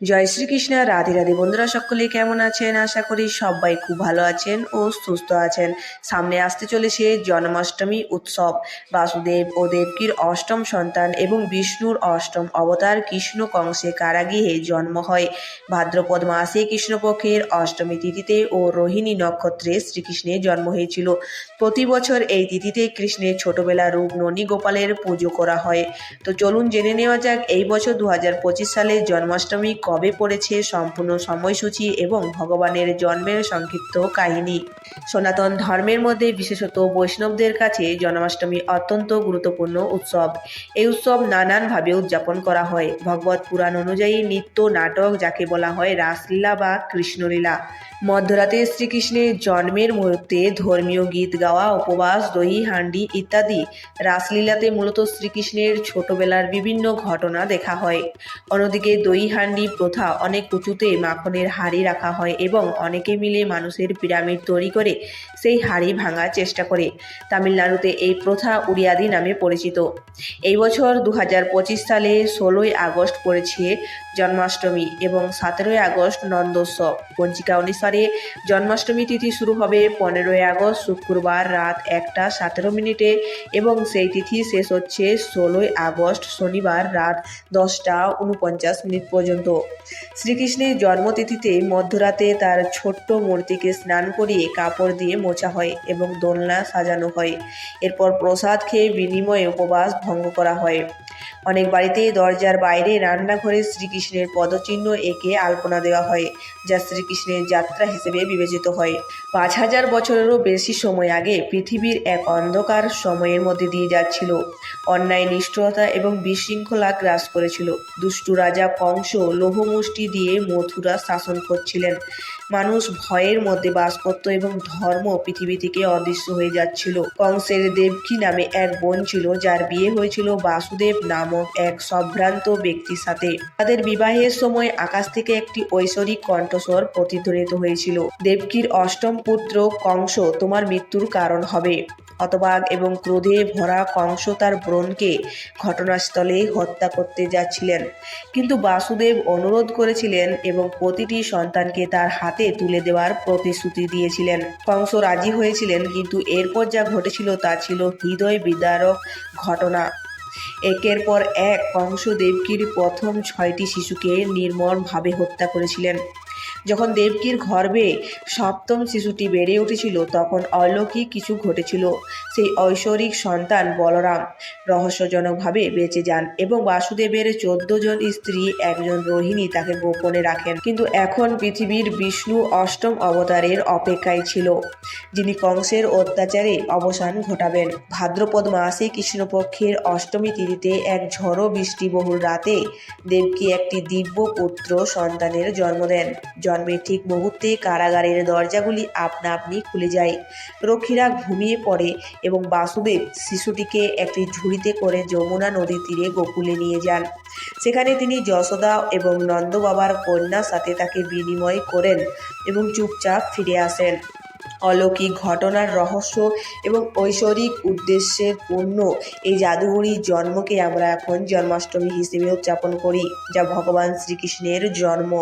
জয় শ্রীকৃষ্ণ, রাধে রাধে বন্ধুরা, সকলে কেমন আছেন? আশা করি সবাই খুব ভালো আছেন ও সুস্থ আছেন। সামনে আসতে চলেছে জন্মাষ্টমী উৎসব। বাসুদেব ও দেবকীর অষ্টম সন্তান এবং বিষ্ণুর অষ্টম অবতার কৃষ্ণ কংসে কারাগৃহে জন্ম হয়। ভাদ্রপদ মাসে কৃষ্ণপক্ষের অষ্টমী তিথিতে ও রোহিণী নক্ষত্রে শ্রীকৃষ্ণের জন্ম হয়েছিল। প্রতি বছর এই তিথিতে কৃষ্ণের ছোটবেলা রূপ ননী গোপালের পুজো করা হয়। তো চলুন জেনে নেওয়া যাক, এই বছর দু হাজার পঁচিশ সালে জন্মাষ্টমী কবে পড়েছে সম্পূর্ণ সময়সূচি এবং ভগবানের জন্মের সংক্ষিপ্ত কাহিনী? সনাতন ধর্মের মধ্যে বিশেষত বৈষ্ণবদের কাছে জন্মাষ্টমী অত্যন্ত গুরুত্বপূর্ণ উৎসব। এই উৎসব নানানভাবে উদযাপন করা হয়। ভগবত পুরাণ অনুযায়ী নৃত্য নাটক যাকে বলা হয় রাসলীলা বা কৃষ্ণলীলা। মধ্যরাতে শ্রীকৃষ্ণের জন্মের মুহূর্তে ধর্মীয় গীত গাওয়া, উপবাস দহি হান্ডি ইত্যাদি রাসলীলাতে মূলত শ্রীকৃষ্ণের ছোটবেলার বিভিন্ন ঘটনা দেখা হয়। অন্যদিকে দই, হান্ডি প্রথা অনেক উঁচুতে মাখনের হাড়ি রাখা হয় এবং অনেকে মিলে মানুষের পিরামিড তৈরি করে সেই হাড়ি ভাঙার চেষ্টা করে। তামিলনাড়ুতে এই প্রথা উড়িয়াদি নামে পরিচিত। এই বছর দু হাজার পঁচিশ সালে ষোলোই আগস্ট পড়েছে জন্মাষ্টমী এবং সতেরোই আগস্ট নন্দোৎসব। পঞ্জিকা অনুসারে জন্মাষ্টমী তিথি শুরু হবে পনেরোই আগস্ট, শুক্রবার রাত একটা সতেরো মিনিটে এবং সেই তিথি শেষ হচ্ছে ষোলোই আগস্ট, শনিবার রাত দশটা উনপঞ্চাশ মিনিট পর্যন্ত। শ্রীকৃষ্ণের জন্মতিথিতে মধ্যরাতে তার ছোট্ট মূর্তিকে স্নান করিয়ে কাপড় দিয়ে মোছা হয় এবং দোলনা সাজানো হয়। এরপর প্রসাদ খেয়ে বিনিময়ে উপবাস ভঙ্গ করা হয়। অনেক বাড়িতে দরজার বাইরে রান্নাঘরে শ্রীকৃষ্ণের পদচিহ্ন এঁকে আলপনা দেওয়া হয়, যা শ্রীকৃষ্ণের যাত্রা হিসেবে বিবেচিত হয়। পাঁচ হাজার বছরেরও বেশি সময় আগে পৃথিবীর এক অন্ধকার সময়ের মধ্যে দিয়ে যাচ্ছিল। অন্যায়, নিষ্ঠুরতা এবং বিশৃঙ্খলা গ্রাস করেছিল। দুষ্টু রাজা কংস লোহমুষ্টি দিয়ে মথুরা শাসন করছিলেন। মানুষ ভয়ের মধ্যে বাস করত এবং ধর্ম পৃথিবী থেকে অদৃশ্য হয়ে যাচ্ছিল। কংসের দেবকী নামে এক বোন ছিল, যার বিয়ে হয়েছিল বাসুদেব নামক এক সম্ভ্রান্ত ব্যক্তির সাথে। তাদের বিবাহের সময় আকাশ থেকে একটি ঐশ্বরিক কণ্ঠস্বর প্রতিধ্বনিত হয়েছিল। দেবকীর অষ্টম পুত্র কংস, তোমার মৃত্যুর কারণ হবে। হতবাগ এবং ক্রোধে ভরা কংস তার ব্রণকে ঘটনাস্থলে হত্যা করতে যাচ্ছিলেন। কিন্তু বাসুদেব অনুরোধ করেছিলেন এবং প্রতিটি সন্তানকে তার হাতে তুলে দেওয়ার প্রতিশ্রুতি দিয়েছিলেন। কংস রাজি হয়েছিলেন, কিন্তু এরপর যা ঘটেছিল তা ছিল হৃদয় বিদারক ঘটনা। একের পর এক কংস দেবকীর প্রথম ছয়টি শিশুকে নির্মমভাবে হত্যা করেছিলেন। যখন দেবকীর গর্ভে সপ্তম শিশুটি বেড়ে উঠেছিল, তখন অলৌকিক কিছু ঘটেছিল। সেই ঐশ্বরিক সন্তান বলরাম রহস্যজনকভাবে বেঁচে যান এবং বাসুদেবের চোদ্দ জন স্ত্রী, একজন রোহিণী তাকে গোপনে রাখেন। কিন্তু এখন পৃথিবীর বিষ্ণু অষ্টম অবতারের অপেক্ষায় ছিল, যিনি কংসের অত্যাচারে অবসান ঘটাবেন। ভাদ্রপদ মাসে কৃষ্ণপক্ষের অষ্টমী তিথিতে এক ঝড়ো বৃষ্টিবহুল রাতে দেবকী একটি দিব্য পুত্র সন্তানের জন্ম দেন। জন্মের ঠিক মুহূর্তে কারাগারের দরজাগুলি আপনা আপনি খুলে যায়। রক্ষীরা ঘুমিয়ে পড়ে এবং বাসুদেব শিশুটিকে একটি ঝুড়িতে করে যমুনা নদীর তীরে গোকুলে নিয়ে যান। সেখানে তিনি যশোদা এবং নন্দ বাবার কন্যার সাথে তাকে বিনিময় করেন এবং চুপচাপ ফিরে আসেন। অলৌকিক ঘটনার রহস্য এবং ঐশ্বরিক উদ্দেশ্যের পূর্ণ এই জাদুঘরীর জন্মকে আমরা এখন জন্মাষ্টমী হিসেবে উদযাপন করি, যা ভগবান শ্রীকৃষ্ণের জন্ম।